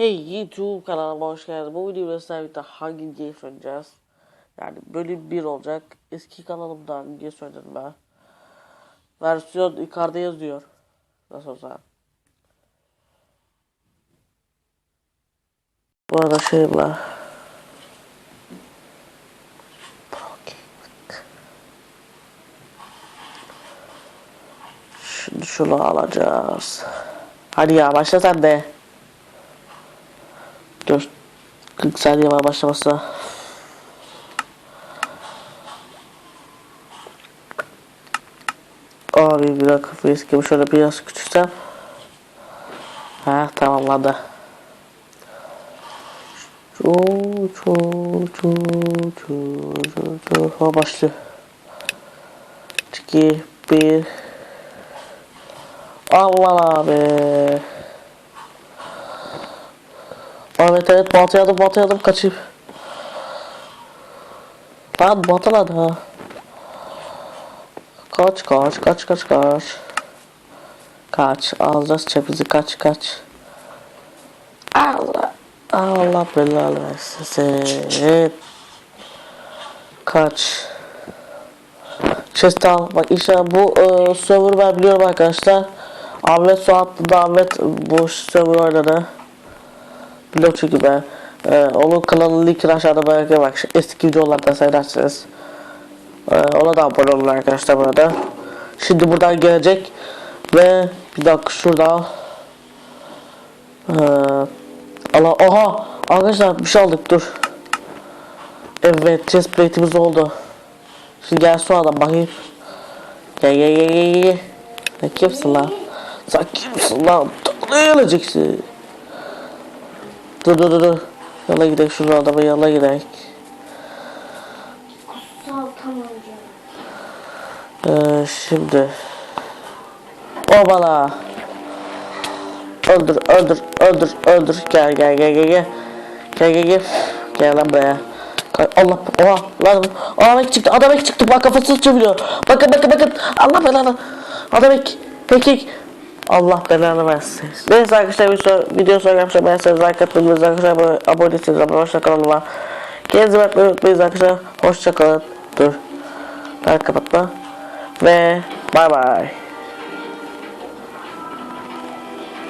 Hey YouTube kanalıma hoş geldiniz. Bu videoda sizlerle birlikte hangi game oynayacağız? Yani bölüm 1 olacak. Eski kanalımda hangi game oynadım ben. Versiyon yukarıda yazıyor. Nasıl olsa. Bu arada şey var. Şimdi şunu alacağız. Hadi ya başla sen de. Dur. 40 saniye var başlamasına. Abi bir dakika facecam'ı şöyle biraz küçültsem. Ha tamamladı. Çu çu çu çu çu çu. Ha başlıyor. 2 1 Allah abi. Evet evet batıyalım batıyalım kaçayım. Lan batıladı ha. Kaç kaç kaç kaç kaç. Kaç alacağız çepizi kaç kaç. Allah Allah belanı versin. Kaç. Chest al. Bak işte bu e, server ben biliyorum arkadaşlar. Ahmet Suatlı da Ahmet bu server oynadı. Çünkü ben. E, onun kanalı linkini aşağıda bırakıyorum. Bak eski videolardan seyredersiniz. E, ona da abone olun arkadaşlar burada. Şimdi buradan gelecek. Ve bir dakika şurada. E, Allah oha arkadaşlar bir şey aldık dur. Evet chest oldu. Şimdi gel şu adam bakayım. Gel gel gel gel gel. Ne kimsin lan? Sen kimsin lan? Ne geleceksin? Dur dur dur. Yola gidelim şunu adamın yanına gidelim. Ee, şimdi. O bana. Öldür öldür öldür öldür. Gel gel gel gel gel. Gel gel gel. Gel lan buraya. Allah oha lan adam ek çıktı adam ek çıktı bak kafasını çeviriyor bakın bakın bakın Allah belanı adam ek peki Allah belanı versin. Neyse arkadaşlar bir so video sonra size. Like atmayı arkadaşlar abone- abone değilseniz abone hoşça kalın. Ama kendinize bakmayı unutmayın arkadaşlar. Hoşça kalın. Dur. Ben kapatma. Ve bay bay